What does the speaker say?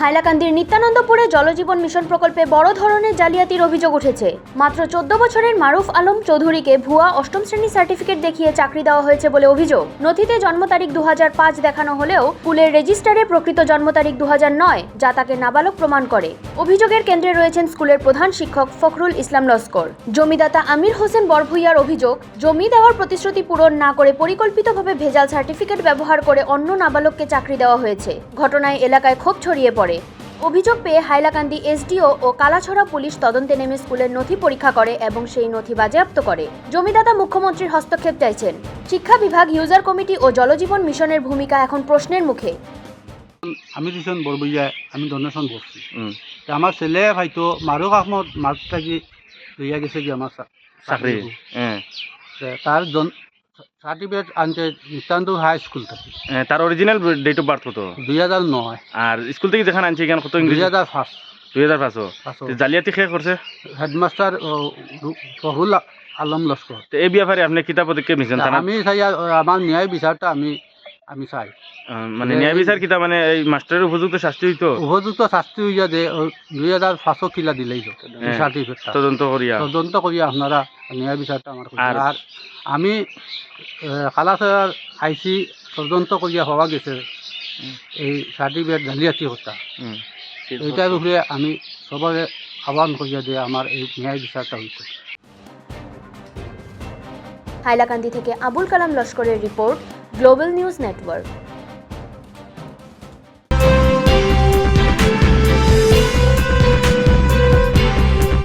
হাইলাকান্দির নিত্যানন্দপুরে জলজীবন mission প্রকল্পে বড় ধরনের জালিয়াতির অভিযোগ উঠেছে। মাত্র চোদ্দ বছরের মারুফ আলম চৌধুরীকে ভুয়া অষ্টম শ্রেণি সার্টিফিকেট দেখিয়ে চাকরি দেওয়া হয়েছে বলে অভিযোগ। নথিতে জন্ম তারিখ দুহাজার পাঁচ দেখানো হলেও স্কুলের রেজিস্টারে প্রকৃত জন্ম তারিখ দু যা তাকে নাবালক প্রমাণ করে। অভিযোগের কেন্দ্রে রয়েছেন স্কুলের প্রধান শিক্ষক ফখরুল ইসলাম লস্কর। জমিদাতা আমির হোসেন বরভুইয়ার অভিযোগ, জমি দেওয়ার প্রতিশ্রুতি পূরণ না করে পরিকল্পিতভাবে ভেজাল সার্টিফিকেট ব্যবহার করে অন্য নাবালককে চাকরি দেওয়া হয়েছে। ঘটনায় এলাকায় ক্ষোভ ছড়িয়ে পড়ে। অভিযোগ পেয়ে হাইলাকান্দি এসডিও ও কালাছড়া পুলিশ তদন্তে নেমে স্কুলের নথি পরীক্ষা করে এবং সেই নথি বাজেয়াপ্ত করে। জমিদাতা মুখ্যমন্ত্রীর হস্তক্ষেপ চাইছেন। শিক্ষা বিভাগ ইউজার কমিটি ও জলজীবন মিশনের ভূমিকা এখন প্রশ্নের মুখে। আমি দিয়েছেন বরবইয়া আমি ডোনেশন করছি হুম আমার ছেলে হয়তো মারুক আহমদ মাছ থাকি লইয়া গেছে কি আমার চাকরি তার সার্টিফিকেট আনছে নিত্যান্ত হাই স্কুল থেকে। হ্যাঁ, তার অরিজিনাল ডেট অফ বার্থ কত? দুই হাজার নয়। আর স্কুল থেকে যেখানে আনছে এখানে কত দুই ইংরেজি হাজার পাঁচ। দুই হাজার পাঁচশো। পাঁচশো। জালিয়াতি শেষ করছে? হেডমাস্টার ও, রু- ফহুল আলম লস্কর। তো এই ব্যাপারে আপনি কিতা পদক্ষেপ নিয়েছেন? থানা আমি চাই আর আমার ন্যায় বিচারটা আমি আমি চাই। মানে ন্যায় বিচার কিতা মানে এই মাস্টারের উপযুক্ত শাস্তি হইতো? উপযুক্ত শাস্তি হইয়া দে দুই হাজার পাঁচশো কিলা দিলেই তো হ্যাঁ। তদন্ত করিয়া তদন্ত করি আপনারা ন্যায় বিচারটা আমার। আর- আমি কালাচার আইসি তদন্ত করিয়া হওয়া গেছে। এই সার্টিফিকেট জালিয়াতি হত্যা এইটার উপরে আমি সবাই আহ্বান করিয়া দিয়ে আমার এই ন্যায় বিচারটা হইতে হাইলাকান্দি থেকে আবুল কালাম লস্করের রিপোর্ট Global News Network.